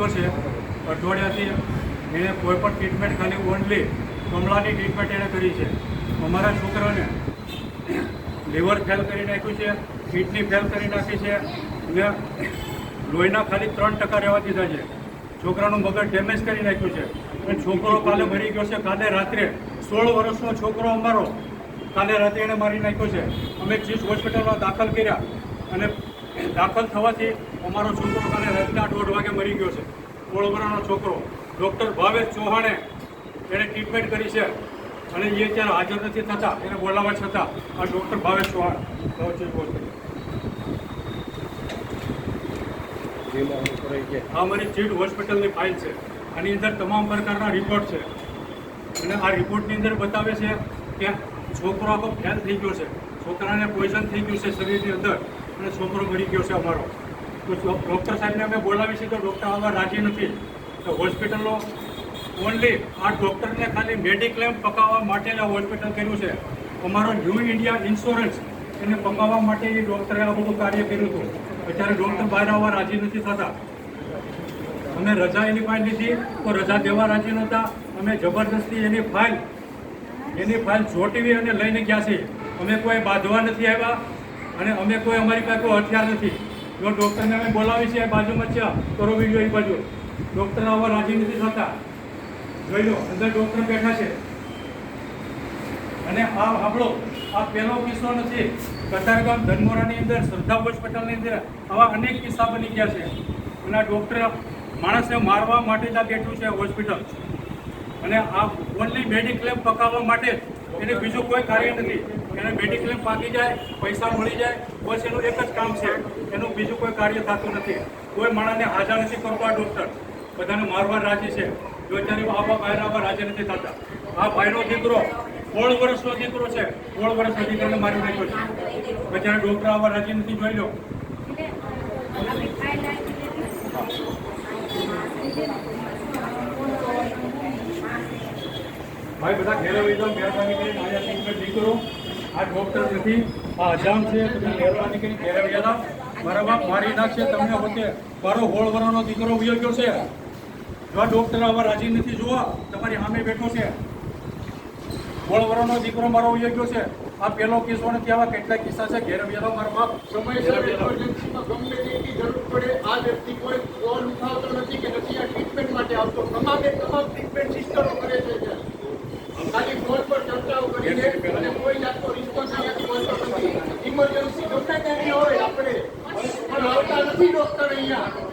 નાખ્યો છે. અઠવાડિયાથી એણે કોઈ પણ ટ્રીટમેન્ટ ખાલી ઓનલી કમળાની ટ્રીટમેન્ટ એણે કરી છે. અમારા છોકરાને લીવર ફેલ કરી નાખ્યું છે કિડની ફેલ કરી નાખી છે ને લોહીના ખાલી ત્રણ ટકા રહેવા દીધા છે. છોકરાનું મગજ ડેમેજ કરી નાખ્યું છે. અને છોકરો કાલે મરી ગયો છે, કાલે રાત્રે સોળ વર્ષનો છોકરો અમારો કાલે રાત્રે એણે મારી નાખ્યો છે. અમે ચીફ હોસ્પિટલમાં દાખલ કર્યા અને દાખલ થવાથી અમારો છોકરો કાલે રાતના દોઢ વાગે મરી ગયો છે. સોળ છોકરો, ડૉક્ટર ભાવેશ ચૌહાણે એણે ટ્રીટમેન્ટ કરી છે. અને એ અત્યારે હાજર નથી થતા, એને બોલાવવા છતાં આ ડૉક્ટર ભાવેશ ચૌહાણ આ મારી ચીટ હોસ્પિટલની ફાઇલ છે. આની અંદર તમામ પ્રકારના રિપોર્ટ છે. અને આ રિપોર્ટની અંદર બતાવે છે કે છોકરો આખો ફેલ થઈ ગયો છે. છોકરાને પોઈઝન થઈ ગયું છે શરીરની અંદર. અને છોકરો મરી ગયો છે અમારો. તો ડૉક્ટર સાહેબને અમે બોલાવી છે તો ડૉક્ટર આવવા રાજી નથી. તો હોસ્પિટલો ઓનલી આ ડૉક્ટરને ખાલી મેડિક્લેમ પકાવવા માટે આ હોસ્પિટલ કર્યું છે. અમારો ન્યૂ ઇન્ડિયા ઇન્સ્યોરન્સ એને પકાવવા માટે એ ડૉક્ટરે આ બધું કાર્ય કર્યું હતું. અત્યારે ડૉક્ટર બહાર આવવા રાજી નથી થતા. અમે રજા એની પાસે લીધી, તો રજા દેવા રાજી નહોતા. અમે જબરદસ્તી એની ફાઇલ એની ફાઇલ ચોંટીવી અને લઈને ગયા છીએ. અમે કોઈ બાંધવા નથી આવ્યા. અને અમે કોઈ અમારી પાસે કોઈ હથિયાર નથી. જો ડૉક્ટરને અમે બોલાવી છીએ બાજુમાં છે. કરો વીડિયો એ બાજુ. ડૉક્ટર આવવા રાજી નથી થતા. જોઈ લો, અંદર ડૉક્ટર બેઠા છે. અને આ આપણો, આ પહેલો કિસ્સો નથી. કતારગામ ધનમોરાની અંદર શ્રદ્ધા હોસ્પિટલની અંદર આવા અનેક કિસ્સા બની ગયા છે. અને આ ડૉક્ટર માણસને મારવા માટે જ આ બેઠું છે હોસ્પિટલ. અને આ ઓનલી મેડિક્લેમ પકાવવા માટે એને બીજું કોઈ કાર્ય નથી. એને મેડિક્લેમ પાકી જાય, પૈસા મળી જાય, બસ એનું એક જ કામ છે, એનું બીજું કોઈ કાર્ય થતું નથી. કોઈ માણસને હાજર નથી કરતો આ ડૉક્ટર બધાને મારવા રાજી છે. અત્યારે આવા બહાર આવવા રાજી નથી થતા. આ ભાઈનો દીકરો સોળ વર્ષનો દીકરો છે. સોળ વર્ષનો દીકરાને મારી નાખ્યો છે. બધાને ડૉક્ટર આવવા રાજી નથી, જોઈ લો. ભાઈ, બધા ઘેરે વહી જાઓ મહેરબાની કરીને અહીંયા ટ્રીટમેન્ટ નહીં કરો આ ડૉક્ટર નથી. આ અજામ છે. તમે મહેરબાની કરી ઘેરે ગયા મારા બાપ મારી નાખશે. તમને વચ્ચે મારો હોળ વરાનો દીકરો વયો ગયો છે. જો ડૉક્ટર આવા રાજી નથી જોવા તમારી સામે બેઠો છે. હોળ વરાનો દીકરો મારો વયો ગયો છે. આ પહેલો કિસ્સો નથી આવા કેટલા કિસ્સા છે. ઘેર વહી મારો બાપ. સમયસર emergency-માં ગમે તેટલી જરૂર પડે આ વ્યક્તિ કોઈ કોલ ઉઠાવતો નથી કે નથી આ ટ્રીટમેન્ટ માટે આવતો. તમામે તમામ ટ્રીટમેન્ટ સિસ્ટરો કરે છે. ખાલી ફોન પર ચર્ચાઓ કરીને અને કોઈ જાતનો આપણે પણ આવતા નથી ડોક્ટર અહીંયા.